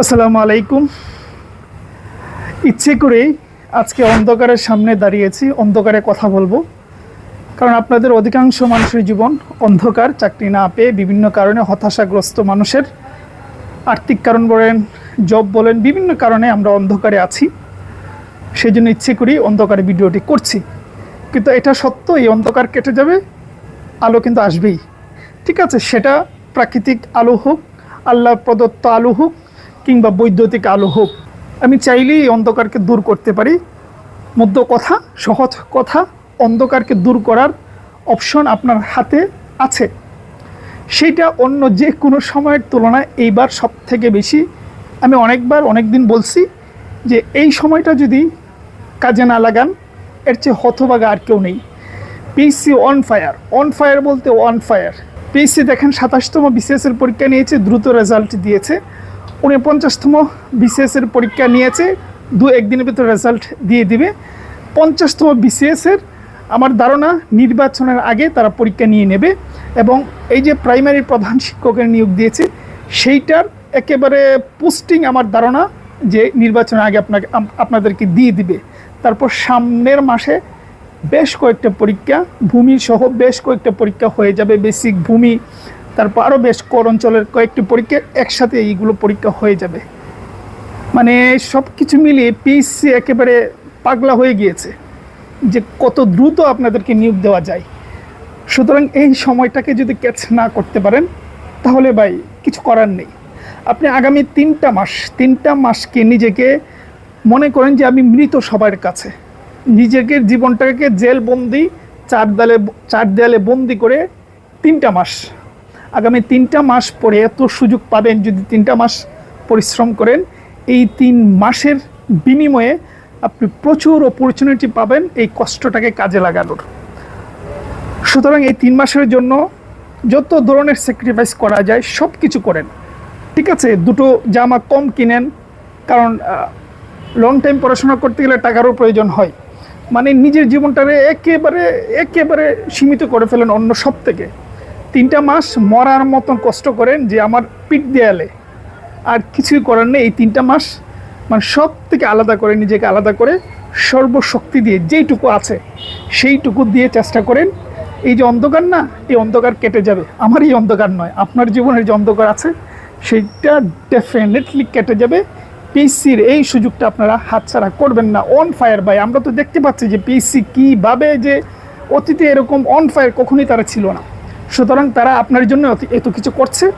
আসসালামু আলাইকুম। ইচ্ছে করেই আজকে অন্ধকারের সামনে দাঁড়িয়েছি, অন্ধকারে কথা বলব। কারণ আপনাদের অধিকাংশ মানুষের জীবন অন্ধকার, চাকরি না পেয়ে বিভিন্ন কারণে হতাশাগ্রস্ত মানুষের। আর্থিক কারণ বলেন জব বলেন, বিভিন্ন কারণে আমরা অন্ধকারে আছি। সেই জন্য ইচ্ছে করেই অন্ধকারে ভিডিওটি করছি। কিন্তু এটা সত্য এই অন্ধকার কেটে যাবে, আলো কিন্তু আসবেই। ঠিক আছে, সেটা প্রাকৃতিক আলো হোক, আল্লাহ প্রদত্ত আলো হোক কিংবা বৈদ্যুতিক আলো হোক, আমি চাইলেই অন্ধকারকে দূর করতে পারি। মধ্য কথা, সহজ কথা, অন্ধকারকে দূর করার অপশন আপনার হাতে আছে। সেইটা অন্য যে কোনো সময়ের তুলনায় এইবার সব থেকে বেশি। আমি অনেকবার অনেক দিন বলছি যে এই সময়টা যদি কাজে না লাগান, এর চেয়ে হতবাগা আর কেউ নেই। PC on fire on fire বলতে অন ফায়ার পিসি দেখেন, সাতাশতম বিসিএসের পরীক্ষা নিয়েছে, দ্রুত রেজাল্ট দিয়েছে। উনপঞ্চাশতম বিসিএসের পরীক্ষা নিয়েছে, দু একদিনের ভিতরে রেজাল্ট দিয়ে দিবে। পঞ্চাশতম বিসিএসের আমার ধারণা নির্বাচনের আগে তারা পরীক্ষা নিয়ে নেবে এবং এই যে প্রাইমারি প্রধান শিক্ষকের নিয়োগ দিয়েছে, সেইটার একেবারে পোস্টিং আমার ধারণা যে নির্বাচনের আগে আপনাকে আপনাদেরকে দিয়ে দিবে। তারপর সামনের মাসে বেশ কয়েকটা পরীক্ষা, ভূমি সহ বেশ কয়েকটা পরীক্ষা হয়ে যাবে বেসিক ভূমি তারপর আরও বেশ কর অঞ্চলের কয়েকটি পরীক্ষা একসাথে এইগুলো পরীক্ষা হয়ে যাবে। মানে সব কিছু মিলিয়ে পিএসসি একেবারে পাগলা হয়ে গিয়েছে যে কত দ্রুত আপনাদেরকে নিয়োগ দেওয়া যায়। সুতরাং এই সময়টাকে যদি ক্যাচ না করতে পারেন, তাহলে ভাই কিছু করার নেই। আপনি আগামী তিনটা মাস, তিনটা মাসকে নিজেকে মনে করেন যে আমি মৃত সবার কাছে। নিজেকে, জীবনটাকে জেলবন্দি, চার দেয়ালে চার দেয়ালে বন্দি করে তিনটা মাস আগামী তিনটা মাস পরে এত সুযোগ পাবেন যদি তিনটা মাস পরিশ্রম করেন, এই তিন মাসের বিনিময়ে আপনি প্রচুর অপরচুনিটি পাবেন এই কষ্টটাকে কাজে লাগানোর। সুতরাং এই তিন মাসের জন্য যত ধরনের স্যাক্রিফাইস করা যায় সব কিছু করেন। ঠিক আছে, দুটো জামা কম কিনেন, কারণ লং টাইম পড়াশোনা করতে গেলে টাকারও প্রয়োজন হয়। মানে নিজের জীবনটারে একেবারে একেবারে সীমিত করে ফেলেন অন্য সব থেকে। তিনটা মাস মরার মতন কষ্ট করেন যে আমার পিঠ দেয়ালে আর কিছুই করার নেই। এই তিনটা মাস মানে সব থেকে আলাদা করে, নিজেকে আলাদা করে সর্বশক্তি দিয়ে যেইটুকু আছে সেইটুকু দিয়ে চেষ্টা করেন। এই যে অন্ধকার না, এই অন্ধকার কেটে যাবে। আমার এই অন্ধকার নয়, আপনার জীবনের যে অন্ধকার আছে সেইটা ডেফিনেটলি কেটে যাবে। পিসির এই সুযোগটা আপনারা হাতছাড়া করবেন না অন ফায়ার বাই আমরা তো দেখতে পাচ্ছি যে পিসি কীভাবে যে অতীতে এরকম অন ফায়ার কখনোই তারা ছিল না। সুতরাং তারা আপনার জন্য এত কিছু করছে,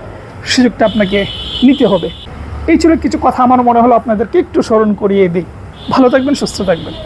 সুযোগটা আপনাকে নিতে হবে। এই ছিল কিছু কথা, আমার মনে হলো আপনাদেরকে একটু স্মরণ করিয়ে দিই। ভালো থাকবেন, সুস্থ থাকবেন।